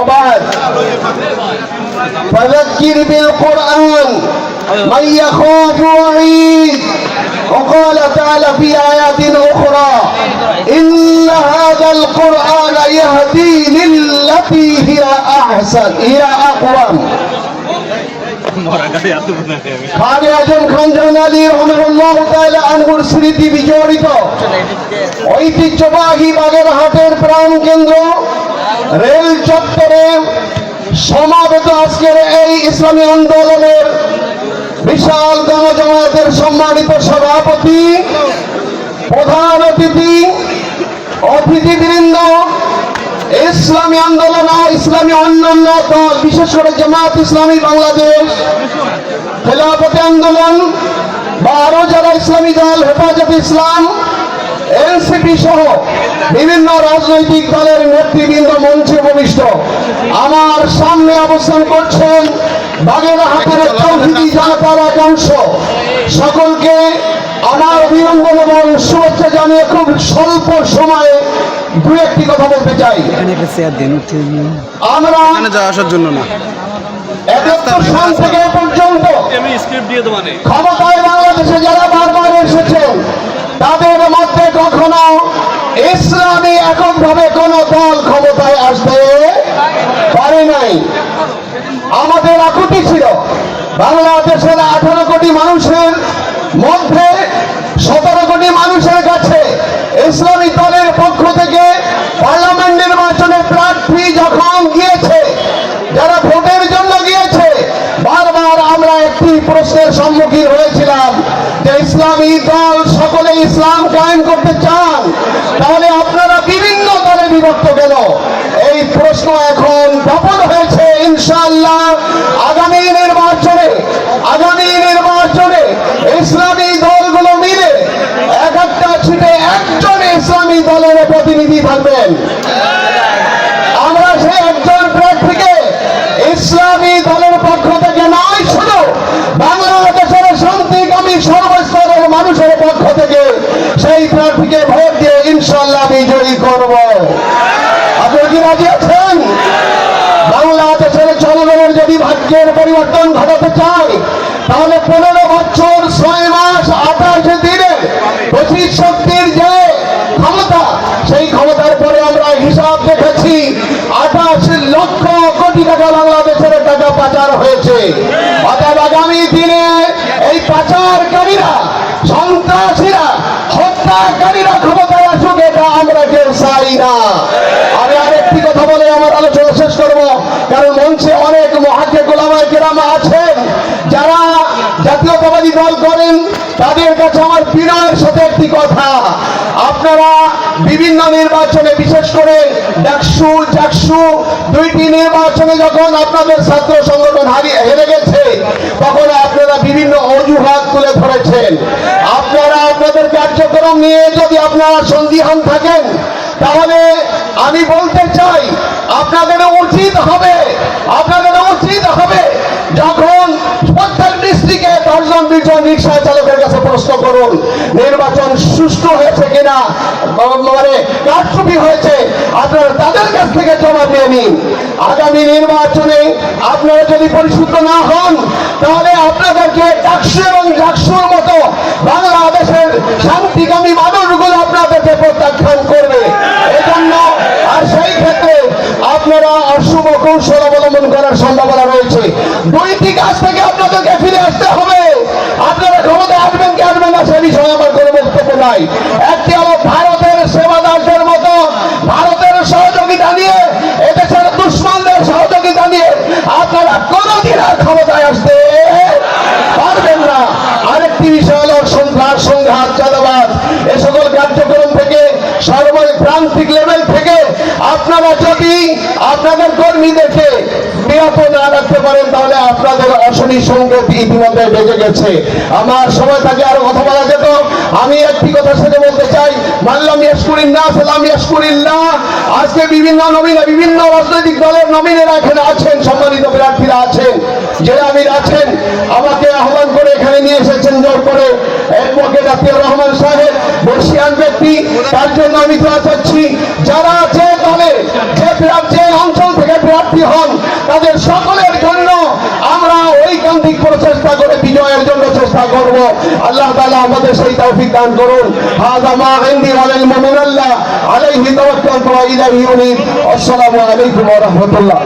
وبعد فذكر بالقرآن من يخاف وعيد وقال تعالى في آيات أخرى إن هذا القرآن يهدي للتي هي أحسن هي أقوم খান আজম খান জানালি রহমানুল্লাহ তাআলা আনহুর স্মৃতি বিজড়িত ঐতিহ্যবাহী বাগেরহাটের প্রাণ কেন্দ্র রেল চত্বরে সমাবেত আজকের এই ইসলামী আন্দোলনের বিশাল গণজমায়েতের সম্মানিত সভাপতি, প্রধান অতিথি, অতিথিবৃন্দ, ইসলামী আন্দোলন আর ইসলামী অন্যান্য দল, বিশেষ করে জামাত ইসলামী বাংলাদেশ, খেলাফতে আন্দোলন বা আরও যারা ইসলামী দল, হেফাজত ইসলাম এনসিপি সহ বিভিন্ন রাজনৈতিক দলের নেতৃবৃন্দ মঞ্চে উপবিষ্ট আমার সামনে অবস্থান করছেন বাগেরহাটের তৌহিদি জনতার একাংশ সকলকে আমার অভিনন্দন এবং শুভেচ্ছা জানিয়ে খুব স্বল্প সময়ে দু একটি কথা বলতে চাই। আমরা আসার জন্য না। একাত্তর সাল থেকে পর্যন্ত মানে। ক্ষমতায় বাংলাদেশে যারা বারবার এসেছেন তাদের মধ্যে কখনো ইসলামী এককভাবে কোন দল ক্ষমতায় আসতে পারে নাই। আমাদের আকুতি ছিল, বাংলাদেশের আঠারো কোটি মানুষের মধ্যে সতেরো কোটি মানুষের কাছে ইসলামী দলের পক্ষ থেকে পার্লামেন্ট নির্বাচনে প্রার্থী যখন গিয়েছে, যারা ভোটের জন্য গিয়েছে, বারবার আমরা একটি প্রশ্নের সম্মুখীন হয়েছিলাম যে ইসলামী দল সকলে ইসলাম কায়েম করতে চান, তাহলে আপনারা বিভিন্ন দলে বিভক্ত গেল এই প্রশ্ন এখন দাপন হয়েছে, ইনশাআল্লাহ। আগামী নির্বাচনে আগামী নির্বাচনে ইসলামী দলগুলো মিলে এক একটা ছিটে একজন ইসলামী দলের প্রতিনিধি থাকবেন আমরা সেই একজন প্রার্থীকে ইসলামী দলের পক্ষ থেকে নয় শুধু বাংলাদেশের শান্তিকামী সর্বস্তরের মানুষের পক্ষ থেকে সেই প্রার্থীকে ভোট দিয়ে ইনশাল্লাহ বিজয়ী করব আপনারা কি রাজি আছেন? বাংলাদেশের জনগণের যদি ভাগ্যের পরিবর্তন ঘটাতে চায়, তাহলে পনেরো বছর, ছয় মাস, আঠাশ দিনে পঁচিশ শক্তির যে ক্ষমতা, সেই ক্ষমতার পরে আমরা হিসাব দেখেছি, আঠাশ লক্ষ কোটি টাকা বাংলাদেশের টাকা পাচার হয়েছে। অতএব আগামী দিনে এই পাচারকারীরা, সন্ত্রাসীরা, হত্যাকারীরা ক্ষমতায় আসুক, এটা আমরা কেউ চাই না আমি আরেকটি কথা বলে আমার আলোচনা শেষ করব, কারণ মঞ্চে অনেক মহাকে গোলামায় কেরামা আছেন। যারা জাতীয়তাবাদী দল করেন, তাদের কাছে আমার বিনয়ের সাথে একটি কথা। আপনারা বিভিন্ন নির্বাচনে, বিশেষ করে ডাকসু, চাকসু, দুইটি নির্বাচনে যখন আপনাদের ছাত্র সংগঠন হারিয়ে হেরে গেছে, তখন আপনারা বিভিন্ন অজুহাত তুলে ধরেছেন। আপনারা আপনাদের কার্যক্রম নিয়ে যদি আপনারা সন্দিহান থাকেন, তাহলে আমি বলতে চাই, আপনাদের উচিত হবে, আপনাদের উচিত হবে যখন প্রত্যেক ডিস্ট্রিক্টে দশজন বিশজন রিক্সা চালকের কাছে প্রশ্ন করুন, নির্বাচন সুষ্ঠু হয়েছে কিনা? মানে কারচুপি হয়েছে? আপনারা তাদের কাছ থেকে জমা দিয়ে নিন। আগামী নির্বাচনে আপনারা যদি পরিশুদ্ধ না হন, তাহলে আপনাদেরকে ডাকসু এবং ডাকসুর মতো বাংলাদেশের শান্তিকামী মানুষগুলো কৌশল অবলম্বন করার সম্ভাবনা রয়েছে। দুইটি কাজ থেকে আপনাদেরকে ফিরে আসতে হবে। আপনারা ক্ষমতা আসবেন কি আসবেন না সে বিষয়ে আমার কোনো বক্তব্য নাই। একটি হলো ভারতের সেবাদাসদের মতো, ভারতের সহযোগিতা নিয়ে, এদেশের দুশ্মনদের সহযোগিতা নিয়ে আপনারা কোনোদিন আর ক্ষমতায় আসতে পারবেন না আরেকটি বিষয় হলো সন্ত্রাস সংঘাত চাঁদাবাদ এ সকল কার্যক্রম থেকে সর্বপ্রান্তিক লেভেল থেকে আপনারা যদি আপনাদের কর্মীদেরকে বিরত না রাখতে পারেন, তাহলে আপনাদের অশনি সংকেত ইতিমধ্যে বেজে গেছে। আমার সময় থাকে, আরও কথা বলা যেত। আমি একটি কথা সেটা বলতে চাই। মাল্লাম ইয়াসকুরিল্লাহ সালাম ইয়াসকুরিল্লাহ আজকে বিভিন্ন নমিনে বিভিন্ন রাজনৈতিক দলের নমিনেরা এখানে আছেন, সম্মানিত প্রার্থীরা আছেন। যারা আমির আছেন, আমাকে আহ্বান করে এখানে নিয়ে এসেছেন জোর করে। অ্যাডভোকেট আতিয়ার রহমান সাহেব বর্ষিয়ান ব্যক্তি, তার জন্য আমি দোয়া চাচ্ছি যারা যে দলে, যে যে অঞ্চল থেকে প্রার্থী হন, তাদের সকলের জন্য আমরা ঐকান্তিক প্রচেষ্টা করে বিজয়ের জন্য চেষ্টা করব। আল্লাহ তালা আমাদের সেই তৌফিক দান করুন। হাযা মা ইনদি ওয়ালাল মুমিনাল্লাহ, আলাইহি তাওয়াক্কালতু আসসালামু আলাইকুম রাহমাতুল্লাহ।